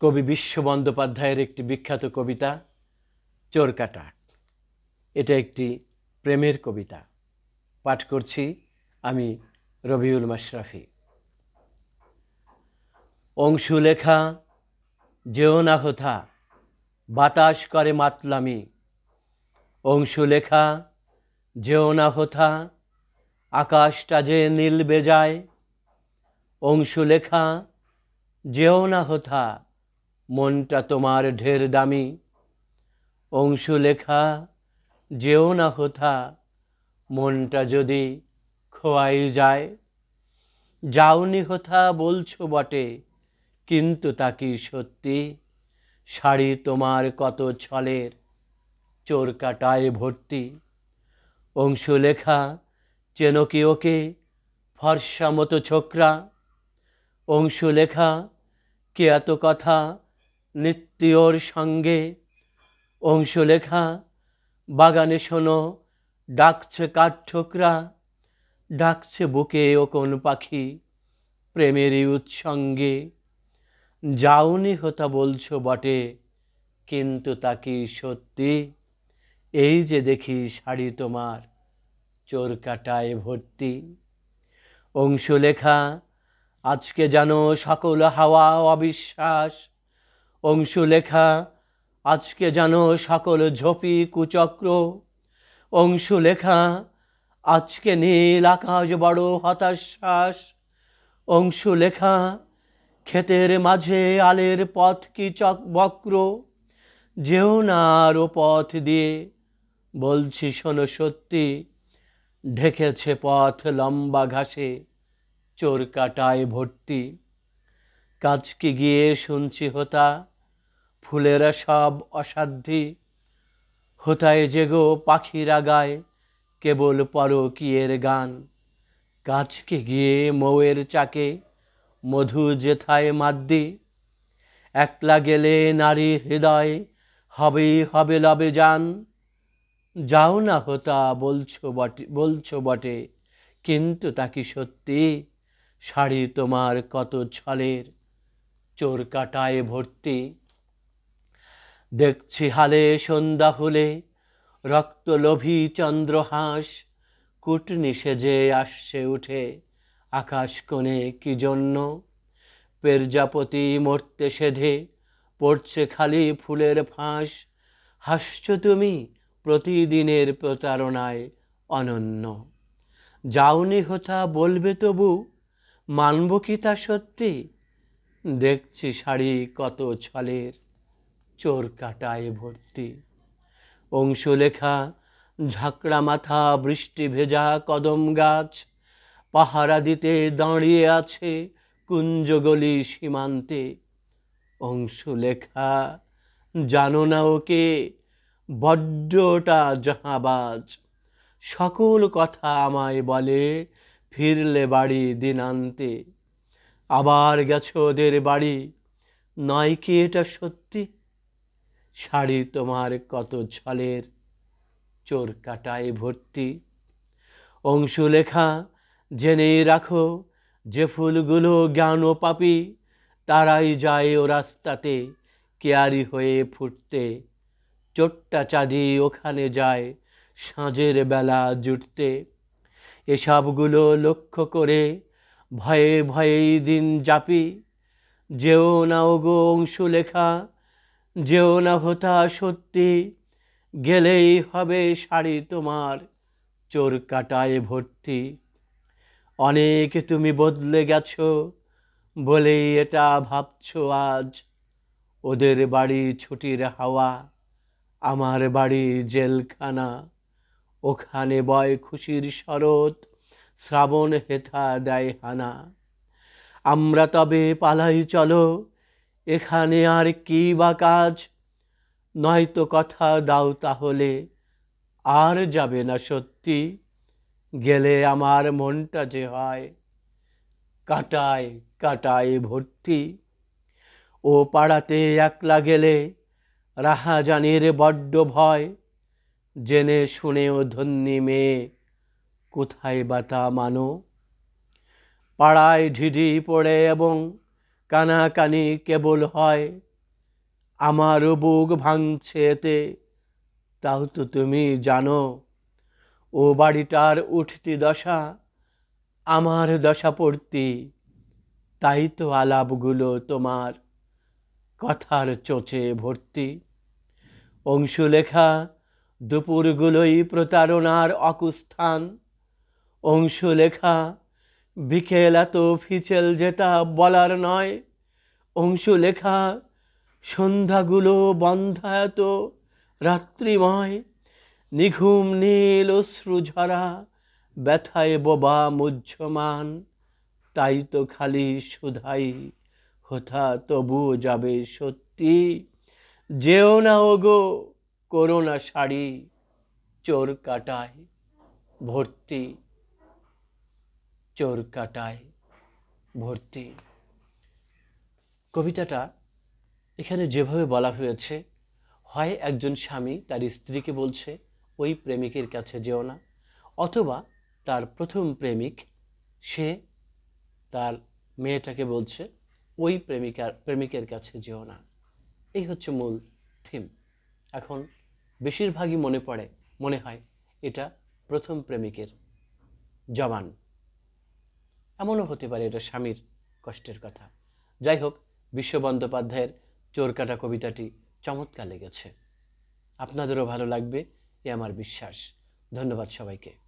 কবি বিশ্ব বন্দ্যোপাধ্যায়ের একটি বিখ্যাত কবিতা চোরকাটা এটা একটি প্রেমের কবিতা। পাঠ করছি আমি রবিউল মাশরাফি। অংশুলেখা, যেও না হোথা, বাতাস করে মাতলামি। অংশুলেখা, যেও না হোথা, আকাশটা যে নীল বেজায়। অংশুলেখা, যেও না হোথা মনটা তোমার ঢের দামি। অংশু লেখা, যেও না হোথা মনটা যদি খোয়াই যায়। যাওনি হোথা বলছো বটে, কিন্তু তা কি সত্যি? শাড়ি তোমার কত ছলের, চোর কাটায় ভর্তি। অংশুলেখা চেনো কি ওকে, ফর্সা মতো ছোকরা? অংশুলেখা কে এত কথা নিত্যর সঙ্গে অংশুলেখা, বাগানে শোনো, ডাকছে কাঠঠোকরা ডাকছে বুকে ও কোন পাখি প্রেমেরই উৎসঙ্গে। যাওনি হতা বলছো বটে, কিন্তু তা কি সত্যি? এই যে দেখি শাড়ি তোমার চোর কাটায় ভর্তি। অংশুলেখা, আজকে জানো সকল হাওয়া অবিশ্বাস অংশুলেখা আজকে জানো সকল ঝোপি কুচক্র। অংশুলেখা আজকে নীল আকাশ বড় হতাশ্বাস। অংশুলেখা ক্ষেতের মাঝে আলের পথ কি চক বক্র? যেও না পথ দিয়ে, বলছি শোনো সত্যি, ঢেকেছে পথ লম্বা ঘাসে চোর কাটায় ভর্তি কাজকে গিয়ে শুনছি হোতা? ফুলেরা সব অসাধ্যি। হোতায় জেগো পাখিরা গায় কেবল পরকিয়ের গান। কাজকে গিয়ে মৌয়ের চাকে, মধু যেথায় মাদ্দি একলা গেলে নারী হৃদয়, হবেই হবে লবে যান যাও না হোতা, বলছো বটে বলছো বটে। কিন্তু তা কি সত্যি? শাড়ি তোমার কত ছলের? চোর কাটায় ভর্তি। দেখছি হালে সন্ধ্যা হলে রক্তলোভী চন্দ্রহাস। কুটনি সেজে আসছে উঠে, আকাশ কোণে কি জন্য? পেরজাপতি মরতে সেধে পড়ছে খালি ফুলের ফাঁস। হাসছ তুমি প্রতিদিনের প্রতারণায় অনন্য। যাওনি হোথা বলবে তবু, মানব কি তা সত্যি? দেখছি শাড়ি কত ছলের। চোর কাটায় ভর্তি। অংশলেখা, ঝাঁকড়া মাথা, বৃষ্টি ভেজা কদম গাছ, পাহারা দিতে দাঁড়িয়ে আছে কুঞ্জগলি সীমান্তে। অংশলেখা, জানো না ওকে? বড্ডটা জাহাবাজ। সকল কথা আমায় বলে ফিরলে বাড়ি দিনান্তে। আবার গেছো ওদের বাড়ি। নয় কি এটা সত্যি? শাড়ি তোমার কত ছলের? চোর কাটায় ভর্তি। অংশুলেখা জেনেই রাখো যে ফুলগুলো জ্ঞান ও পাপি, তারাই যায় ও রাস্তাতে কেয়ারি হয়ে ফুটতে। চোট্টা চাঁদি ওখানে যায় সাঁঝের বেলা জুটতে। এসবগুলো লক্ষ্য করে ভয়ে ভয়েই দিন যাপি। যেও না ওগো অংশুলেখা যেও না হতা সত্যি, গেলেই হবে শাড়ি তোমার চোর কাটায় ভর্তি। অনেক তুমি বদলে গেছো, বলেই এটা ভাবছ আজ। ওদের বাড়ি ছুটির হাওয়া, আমার বাড়ি জেলখানা। ওখানে বয় খুশির শরৎ, শ্রাবণ হেথা দেয় হানা। আমরা তবে পালাই চলো এখানে আর কি বা কাজ? নয়তো কথা দাও তাহলে। আর যাবে না সত্যি। গেলে আমার মনটা যে হয়। কাটায় কাটায় ভর্তি। ও পাড়াতে একলা গেলে রাহাজানির বড্ড ভয়। জেনে শুনেও ধন্যী মেয়ে, কোথায় বা তা মানো? পাড়ায় ঢিঢি পড়ে এবং কানাকানি কেবল হয়। আমারও বুক ভাঙছে এতে, তাও তো তুমি জানো। ও বাড়িটার উঠতি দশা আমার দশা পড়তি তাই তো আলাপগুলো তোমার কথার চোচে ভর্তি। অংশুলেখা, দুপুরগুলোই প্রতারণার অকুস্থান অংশুলেখা বিকেল এত ফিচেল যেটা বলার নয়। অংশ লেখা, সন্ধ্যাগুলো বন্ধা এত রাত্রিময়। নিঘুম নীল অশ্রু ঝরা, ব্যথায় বোবা মুহ্যমান। তাই তো খালি সুধাই হোথা তবুও যাবে সত্যি। যেও না ওগো করোনা শাড়ি, চোর কাটায় ভর্তি। চোর কাটায় ভর্তি। কবিতাটা এখানে যেভাবে বলা হয়েছে, হয় একজন স্বামী তার স্ত্রীকে বলছে, ওই প্রেমিকের কাছে যেও না। অথবা তার প্রথম প্রেমিক, সে তার মেয়েটাকে বলছে, ওই প্রেমিকার, প্রেমিকের কাছে যেও না। এই হচ্ছে মূল থিম এখন বেশিরভাগই মনে পড়ে, মনে হয় এটা প্রথম প্রেমিকের জবান। এমনও হতে পারে এটা স্বামীর কষ্টের কথা। যাই হোক, বিশ্ব বন্দ্যোপাধ্যায়ের চোরকাটা কবিতাটি চমৎকার লেগেছে। আপনাদেরও ভালো লাগবে, এ আমার বিশ্বাস। ধন্যবাদ সবাইকে।